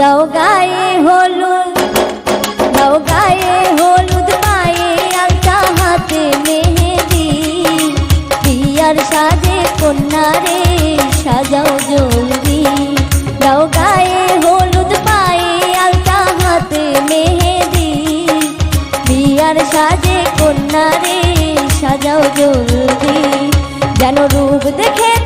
দাও গায়ে হলুদ, দাও গায়ে হলুদ পায়ে আলতা হাতে মেহেদি। বিয়ার সাজে কন্যারে সাজাও জলদি। দাও গায়ে হলুদ পায়ে আলতা হাতে মেহেদি। বিয়ার সাজে কন্যারে সাজাও জলদি। যেন রূপ দেখে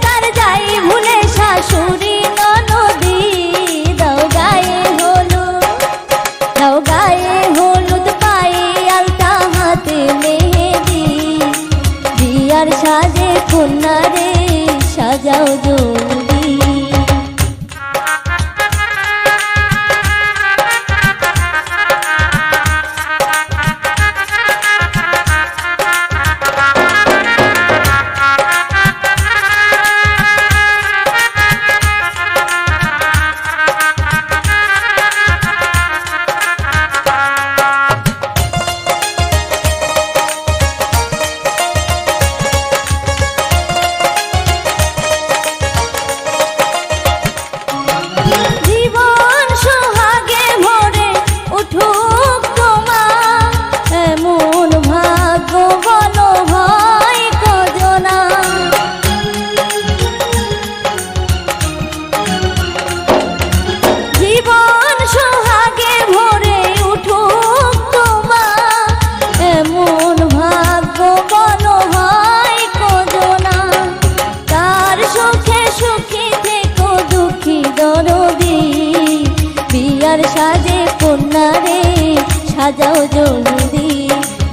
সাজাও জলদি।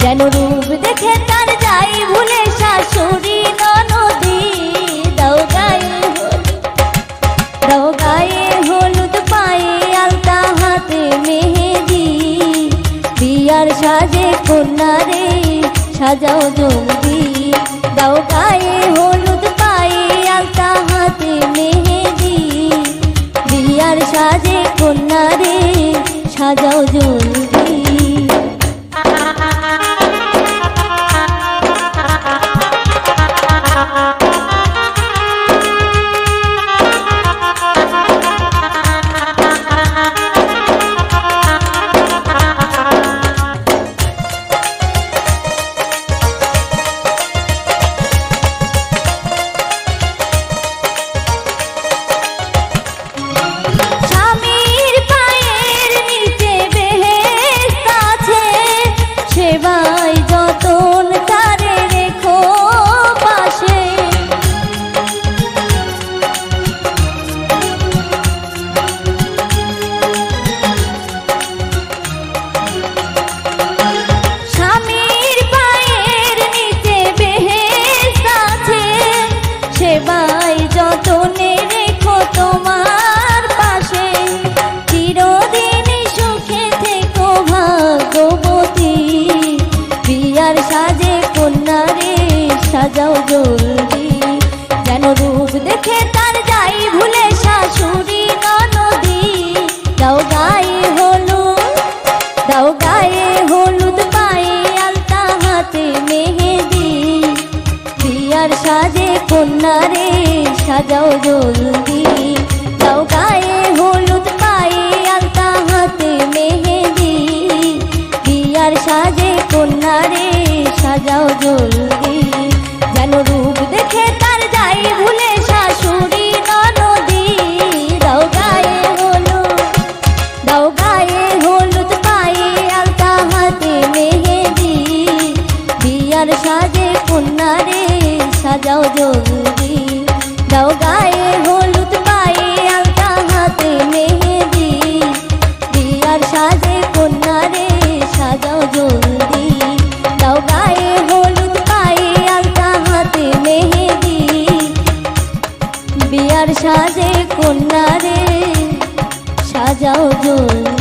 যেন রূপ দেখে তার যাই ভুলে শাশুড়ি ননদি। দাও গায়ে দাও গায়ে হলুদ পায়ে আলতা হাতে মেহেদি। বিয়ার সাজে কন্যারে সাজাও জলদি। দাও গায়ে হলুদ পায়ে আলতা হাতে মেহেদি। বিয়ার সাজে কন্যারে সাজাও জলদি। সেবাই যতন তারে কন্যারে সাজাও জলদি। দাও গায়ে হলুদ পায়ে আলতা হাতে মেহেদি। বিয়ার সাজে কন্যারে সাজাও জলদি। যেন রূপ দেখে তার যাই ভুলে শাশুড়ি সাজে কন্যারে সাজাও জলদি। দাও গায়ে হলুদ, পায়ে আলতা, হাতে মেহেদি। বিয়ার সাজে কন্যারে সাজাও জলদি। দাও গায়ে হলুদ, পায়ে আলতা, হাতে মেহেদি। বিয়ার সাজে কন্যারে সাজাও জলদি।